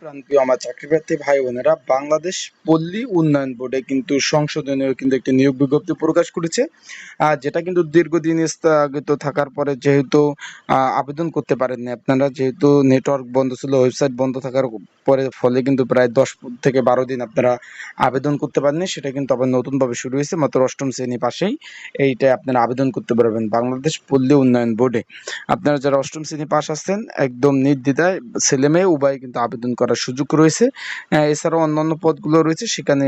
প্রাণপ্রিয় আমার চাকরিপ্রার্থী ভাই বোনেরা, বাংলাদেশ পল্লী উন্নয়ন বোর্ডে কিন্তু সংশোধনীয় কিন্তু একটি নিয়োগ বিজ্ঞপ্তি প্রকাশ করেছে যেটা কিন্তু দীর্ঘদিন স্থগিত থাকার পরে যেহেতু আবেদন করতে পারেননি আপনারা, যেহেতু নেটওয়ার্ক বন্ধ ছিল ওয়েবসাইট বন্ধ থাকার পরে, ফলে কিন্তু প্রায় দশ থেকে বারো দিন আপনারা আবেদন করতে পারেননি, সেটা কিন্তু আবার নতুনভাবে শুরু হয়েছে, মাত্র অষ্টম শ্রেণি পাশেই এইটা আপনারা আবেদন করতে পারবেন বাংলাদেশ পল্লী উন্নয়ন বোর্ডে। আপনারা যারা অষ্টম শ্রেণি পাশ আসছেন, একদম নির্দ্বিধায় ছেলে মেয়ে উভয় কিন্তু আবেদন করার সুযোগ রয়েছে। এছাড়াও অন্যান্য পদগুলো রয়েছে, সেখানে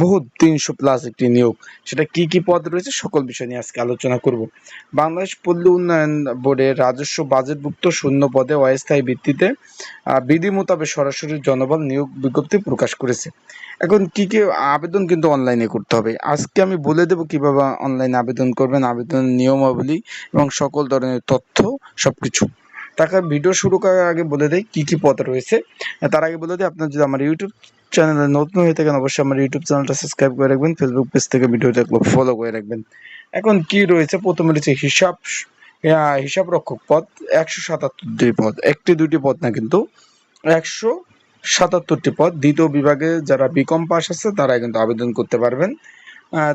বহু তিনশো প্লাস একটি নিয়োগ। সেটা কি কি পদ রয়েছে সকল বিষয় নিয়ে আজকে আলোচনা করব। বাংলাদেশ পল্লী উন্নয়ন বোর্ডের রাজস্ব বাজেটভুক্ত শূন্য পদে অস্থায়ী ভিত্তিতে বিধি মোতাবেক সরাসরি জনবল নিয়োগ বিজ্ঞপ্তি প্রকাশ করেছে। এখন কি কি আবেদন কিন্তু অনলাইনে করতে হবে? আজকে আমি বলে দেবো কীভাবে অনলাইনে আবেদন করবেন, আবেদনের নিয়মাবলী এবং সকল ধরনের তথ্য সবকিছু। টাকা ভিডিও শুরু করার আগে বলে দেয় কি কি পদ রয়েছে। তার আগে বলে দিই, আপনার যদি আমার ইউটিউব চ্যানেলে নতুন হয়ে থাকেন, অবশ্যই আমার ইউটিউব চ্যানেলটা সাবস্ক্রাইব করে রাখবেন ফেসবুক পেজ থেকে ভিডিও দেখলে ফলো করে রাখবেন। এখন কি রয়েছে? প্রথমে রয়েছে হিসাব হিসাব রক্ষক পদ, একশো সাতাত্তরটি পদ। একটি, দুটি পদ না কিন্তু, একশো সাতাত্তরটি পদ। দ্বিতীয় বিভাগে যারা বিকম পাস আছে তারা কিন্তু আবেদন করতে পারবেন।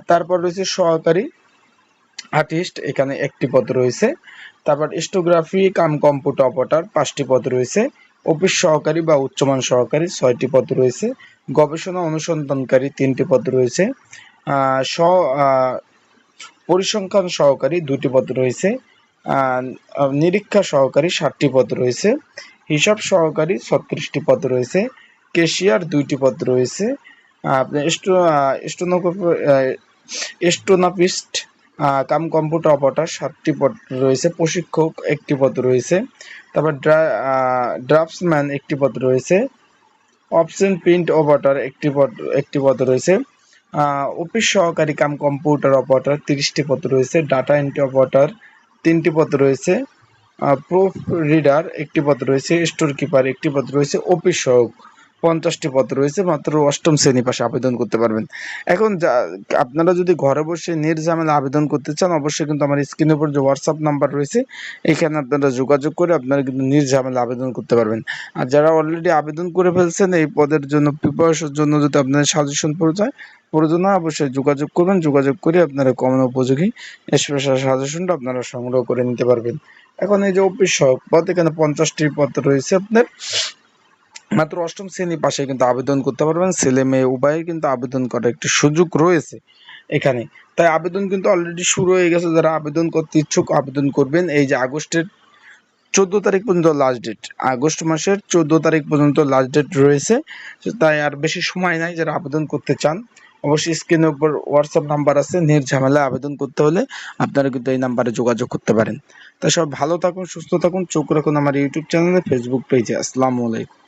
তারপর রয়েছে সহকারী আর্টিস্ট এখানে একটি পদ রয়েছে। তারপর স্টোগ্রাফি কাম কম্পিউটার অপারেটর পাঁচটি পদ রয়েছে। অফিস সহকারী বা উচ্চমান সহকারী ছয়টি পদ রয়েছে। গবেষণা অনুসন্ধানকারী তিনটি পদ রয়েছে। স পরিসংখ্যান সহকারী দুটি পদ রয়েছে। নিরীক্ষা সহকারী ষাটটি পদ রয়েছে। হিসাব সহকারী ছত্রিশটি পদ রয়েছে। কেশিয়ার দুইটি পদ রয়েছে। আহ, আপনার স্টো স্টোনাপিস্ট কাম কম্পিউটার অপারেটর সাতটি পদ রয়েছে, প্রশিক্ষক একটি পদ রয়েছে, তারপর ড্রাফটসম্যান একটি পদ রয়েছে, অপশন প্রিন্ট অপারেটর একটি পদ একটি পদ রয়েছে অফিস সহকারী কাম কম্পিউটার অপারেটর তিরিশটি পদ রয়েছে, ডাটা এন্ট্রি অপারেটর তিনটি পদ রয়েছে প্রুফ রিডার একটি পদ রয়েছে স্টোর কিপার একটি পদ রয়েছে, অফিস সহক পঞ্চাশটি পদ রয়েছে, মাত্র অষ্টম শ্রেণি পাশে আবেদন করতে পারবেন। এখন আপনারা যদি ঘরে বসে নির্ঝামেলা আবেদন করতে চান, অবশ্যই কিন্তু আমার স্ক্রিনের উপর যে হোয়াটসঅ্যাপ নাম্বার রয়েছে, এখানে আপনারা যোগাযোগ করে আপনারা কিন্তু নির্ঝামেলা আবেদন করতে পারবেন। আর যারা অলরেডি আবেদন করে ফেলছেন, এই পদের জন্য প্রিপারেশনের জন্য যদি আপনাদের সাজেশন প্রয়োজন প্রয়োজন হয় অবশ্যই যোগাযোগ করবেন। যোগাযোগ করে আপনারা কমন উপযোগী স্পেশাল সাজেশনটা আপনারা সংগ্রহ করে নিতে পারবেন। এখন এই যে অফিস সহক পদ এখানে পঞ্চাশটি পদ রয়েছে আপনার। মাত্র অষ্টম শ্রেণি পাশে কিন্তু আবেদন করতে পারবেন। ছেলে মেয়ে উভয়ে কিন্তু আবেদন করার একটি সুযোগ রয়েছে এখানে। তাই আবেদন কিন্তু অলরেডি শুরু হয়ে গেছে। যারা আবেদন করতে ইচ্ছুক আবেদন করবেন। এই যে আগস্টের চোদ্দ তারিখ পর্যন্ত লাস্ট ডেট আগস্ট মাসের চোদ্দ তারিখ পর্যন্ত লাস্ট ডেট রয়েছে। তাই আর বেশি সময় নাই যারা আবেদন করতে চান। অবশ্যই স্ক্রিনের উপর হোয়াটসঅ্যাপ নাম্বার আছে। নির্ঝামেলা আবেদন করতে হলে আপনারা কিন্তু এই নাম্বারে যোগাযোগ করতে পারেন। তাই সব ভালো থাকুন, সুস্থ থাকুন। চোখ রাখুন আমার ইউটিউব চ্যানেলে ফেসবুক পেজে আসসালামু আলাইকুম।